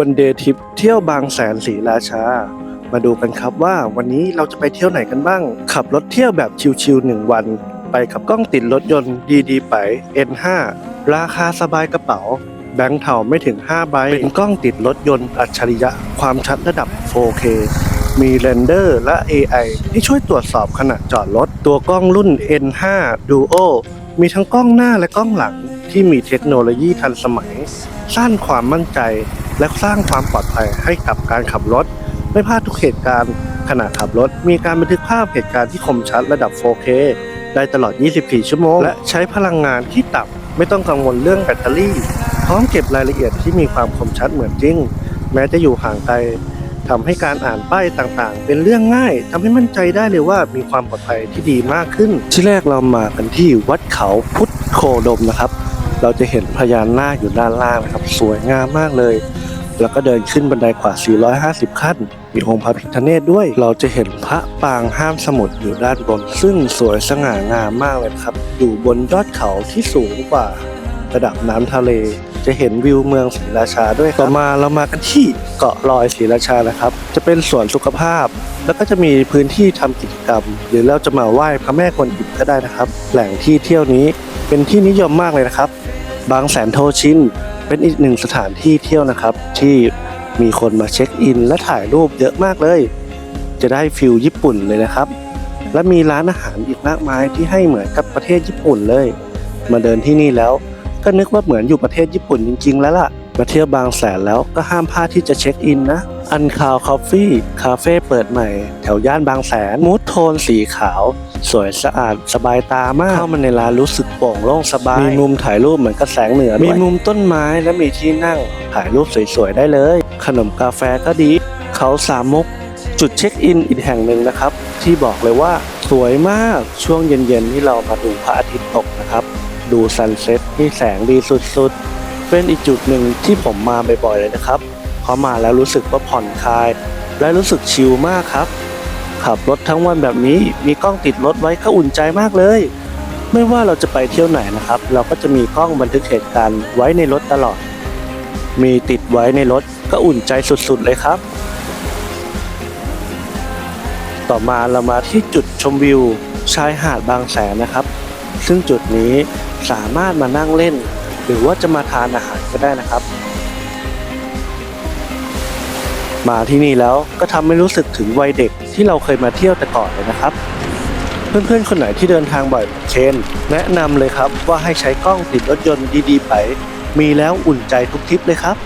วันเดย์ทริปเที่ยวบางแสนศรีราชา มาดูกันครับว่าวันนี้เราจะไปเที่ยวไหนกันบ้าง ขับรถเที่ยวแบบชิลๆหนึ่งวัน ไปกับกล้องติดรถยนต์ดีๆไป N5 ราคาสบายกระเป๋า แบงค์เทาไม่ถึง 5 ใบ เป็นกล้องติดรถยนต์อัจฉริยะ ความชัดระดับ 4K มีเรนเดอร์และ AI ที่ช่วยตรวจสอบขณะจอดรถ ตัวกล้องรุ่น N5 Duo มีทั้งกล้องหน้าและกล้องหลัง ที่มีเทคโนโลยีทันสมัย สร้างความมั่นใจ และสร้างความปลอดภัยให้กับการขับรถ ไม่พลาดทุกเหตุการณ์ ขณะขับรถ มีการบันทึกภาพเหตุการณ์ที่คมชัดระดับ 4K ได้ตลอด 24 ชั่วโมง และใช้พลังงานที่ต่ำไม่ต้องกังวลเรื่องแบตเตอรี่ พร้อมเก็บรายละเอียดที่มีความคมชัดเหมือนจริง แม้จะอยู่ห่างไกลทำให้การอ่านป้ายต่างๆ เป็นเรื่องง่ายทำให้มั่นใจได้เลยว่ามีความปลอดภัยที่ดีมากขึ้น ที่แรกเรามากันที่วัดเขาพุทธโคดมนะครับ เราจะเห็นพญานาคอยู่ด้านล่างนะครับ สวยงามมากเลย แล้วก็เดินขึ้นบันไดกว่า 450 ขั้น มีองค์พระพิฆเนศด้วย เราจะเห็นพระปางห้ามสมุทรอยู่ด้านบน ซึ่งสวยสง่างามมากเลยครับ อยู่บนยอดเขาที่สูงกว่า ระดับน้ำทะเล จะเห็นวิวเมืองศรีราชาด้วยต่อมาเรามากันที่เกาะลอยศรีราชานะครับ จะเป็นสวนสุขภาพ แล้วก็จะมีพื้นที่ทำกิจกรรม หรือเราจะมาไหว้พระแม่กวนอิมก็ได้นะครับ แหล่งที่เที่ยวนี้เป็นที่นิยมมากเลยนะครับ บางแสนโทชินเป็นอีกหนึ่งสถานที่เที่ยวนะครับ ที่มีคนมาเช็คอิน และถ่ายรูปเยอะมากเลย จะได้ฟิลญี่ปุ่นเลยนะครับ และมีร้านอาหารอีกมากมายที่ให้เหมือนกับประเทศญี่ปุ่นเลย มาเดินที่นี่แล้ว ก็นึกว่าเหมือนอยู่ประเทศญี่ปุ่นจริง ๆ แล้วล่ะ มาเที่ยวบางแสนแล้วก็ห้ามพลาดที่จะเช็คอินนะ อันคาวคอฟฟี่คาเฟ่เปิดใหม่ แถวย่านบางแสน มูดโทนสีขาว สวยสะอาดสบายตามาก เข้ามาในร้านรู้สึกโปร่งโล่งสบาย มีมุมถ่ายรูปเหมือนกับแสงเหนือ มีมุมต้นไม้และมีที่นั่ง ถ่ายรูปสวยๆได้เลย ขนมกาแฟก็ดี เขาสามมุกจุดเช็คอินอีกแห่งหนึ่งนะครับ ที่บอกเลยว่าสวยมากช่วงเย็นๆที่เรามาดูพระอาทิตย์ตกนะครับ ดูซันเซ็ตที่แสงดีสุดๆ เป็นอีกจุดหนึ่งที่ผมมาบ่อยๆเลยนะครับเพราะมาแล้วรู้สึกว่าผ่อนคลาย และรู้สึกชิลมากครับ ขับรถทั้งวันแบบนี้มีกล้องติดรถไว้ก็อุ่นใจมากเลย ไม่ว่าเราจะไปเที่ยวไหนนะครับ เราก็จะมีกล้องบันทึกเหตุการณ์ไว้ในรถตลอด มีติดไว้ในรถก็อุ่นใจสุดๆเลยครับต่อมาเรามาที่จุดชมวิวชายหาดบางแสนนะครับ ซึ่งจุดนี้ สามารถมานั่งเล่น หรือว่าจะมาทานอาหารก็ได้นะครับ มาที่นี่แล้วก็ทำให้รู้สึกถึงวัยเด็กที่เราเคยมาเที่ยวแต่ก่อนเลยนะครับ เพื่อนๆคนไหนที่เดินทางบ่อยเหมือนเชนแนะนำเลยครับว่าให้ใช้กล้องติดรถยนต์ดีๆไป มีแล้วอุ่นใจทุกทริปเลยครับ